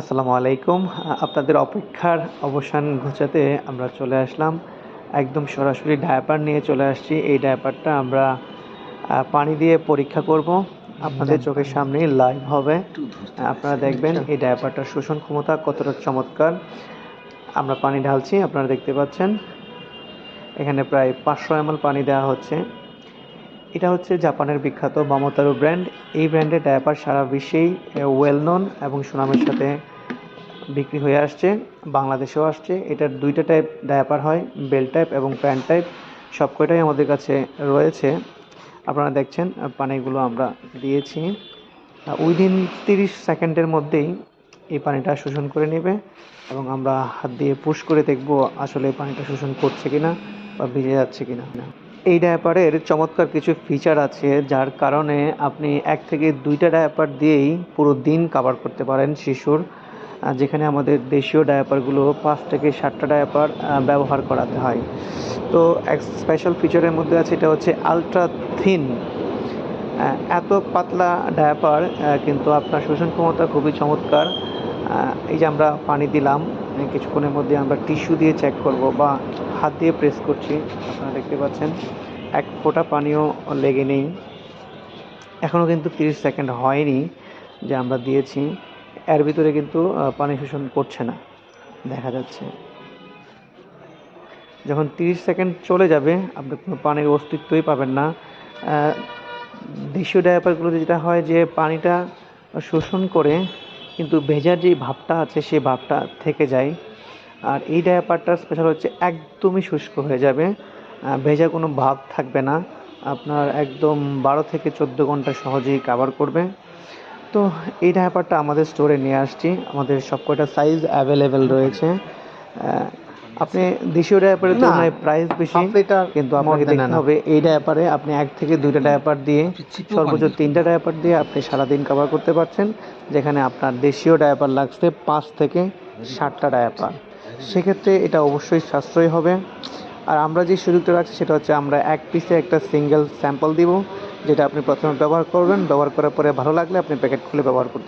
আসসালামু আলাইকুম। আপনাদের অপেক্ষার অবসান ঘোচাতে আমরা চলে আসলাম। একদম সরাসরি ডায়াপার নিয়ে চলে আসছি। এই ডায়াপারটা আমরা পানি দিয়ে পরীক্ষা করব। আপনাদের চোখের সামনে লাইভ হবে। আপনারা দেখবেন এই ডায়াপারটার শোষণ ক্ষমতা কতটা চমৎকার। আমরা পানি ঢালছি আপনারা দেখতে পাচ্ছেন। এখানে প্রায় পাঁচশো এমএল পানি দেওয়া হচ্ছে। এটা হচ্ছে জাপানের বিখ্যাত মামোতারু ব্র্যান্ড। এই ব্র্যান্ডের ডায়াপার সারা বিশ্বেই ওয়েল নন এবং সুনামের সাথে বিক্রি হয়ে আসছে, বাংলাদেশেও আসছে। এটার দুইটা টাইপ ডায়াপার হয় বেল টাইপ এবং প্যান্ট টাইপ সব কয়টাই আমাদের কাছে রয়েছে। আপনারা দেখছেন পানিগুলো আমরা দিয়েছি। উইদিন তিরিশ সেকেন্ডের মধ্যেই এই পানিটা শোষণ করে নেবে এবং আমরা হাত দিয়ে পুশ করে দেখব আসলে পানিটা শোষণ করছে কিনা বা ভিজে যাচ্ছে কিনা। এই ডায়াপারের চমৎকার কিছু ফিচার আছে, যার কারণে আপনি এক থেকে দুইটা ডায়াপার দিয়েই পুরো দিন কাভার করতে পারেন শিশুর। যেখানে আমাদের দেশীয় ডায়াপারগুলো পাঁচ থেকে সাতটা ডায়াপার ব্যবহার করাতে হয়। তো এক স্পেশাল ফিচারের মধ্যে আছে, এটা হচ্ছে আলট্রা থিন এত পাতলা ডায়াপার কিন্তু আপনার শোষণ ক্ষমতা খুবই চমৎকার। এই যে আমরা পানি দিলাম কিছুক্ষণের মধ্যে আমরা টিস্যু দিয়ে চেক করব বা হাত দিয়ে প্রেস করছি, আপনারা দেখতে পাচ্ছেন। এক ফোঁটা পানিও লেগে নেই। এখনও কিন্তু তিরিশ সেকেন্ড হয়নি যে আমরা দিয়েছি। এর ভিতরে কিন্তু পানি শোষণ করছে না, দেখা যাচ্ছে। যখন তিরিশ সেকেন্ড চলে যাবে, আপনি কোনো পানির অস্তিত্বই পাবেন না। দেশীয় ডায়াপারগুলোতে যেটা হয় যে, পানিটা শোষণ করে কিন্তু ভেজার যে ভাবটা আছে, সেই ভাবটা থেকে যায়। আর এই ডায়াপারটার স্পেশাল হচ্ছে একদমই শুষ্ক হয়ে যাবে। ভেজা কোনো ভাব থাকবে না। আপনার একদম বারো থেকে চোদ্দ ঘণ্টা সহজেই কাভার করবে। তো এই ডায়াপারটা আমাদের স্টোরে নিয়ে আসছি। আমাদের সব কয়টা সাইজ অ্যাভেলেবেল রয়েছে। আপনি দেশীয় ডায়াপারের না, তুলনায় প্রাইস বেশি কিন্তু আপনাকে দেখতে হবে এই ডায়াপারে আপনি এক থেকে দুইটা ডায়াপার দিয়ে সর্বোচ্চ তিনটা ডায়াপার দিয়ে আপনি সারাদিন কভার করতে পারছেন যেখানে আপনার দেশীয় ডায়াপার লাগছে পাঁচ থেকে ষাটটা ডায়াপার সেক্ষেত্রে এটা অবশ্যই সাশ্রয়ী হবে। আর আমরা যে সুযোগটা রাখছি সেটা হচ্ছে আমরা এক পিসে একটা সিঙ্গেল স্যাম্পল দিব, যেটা আপনি প্রথমে ব্যবহার করবেন। ব্যবহার করার পরে ভালো লাগলে আপনি প্যাকেট খুলে ব্যবহার করতে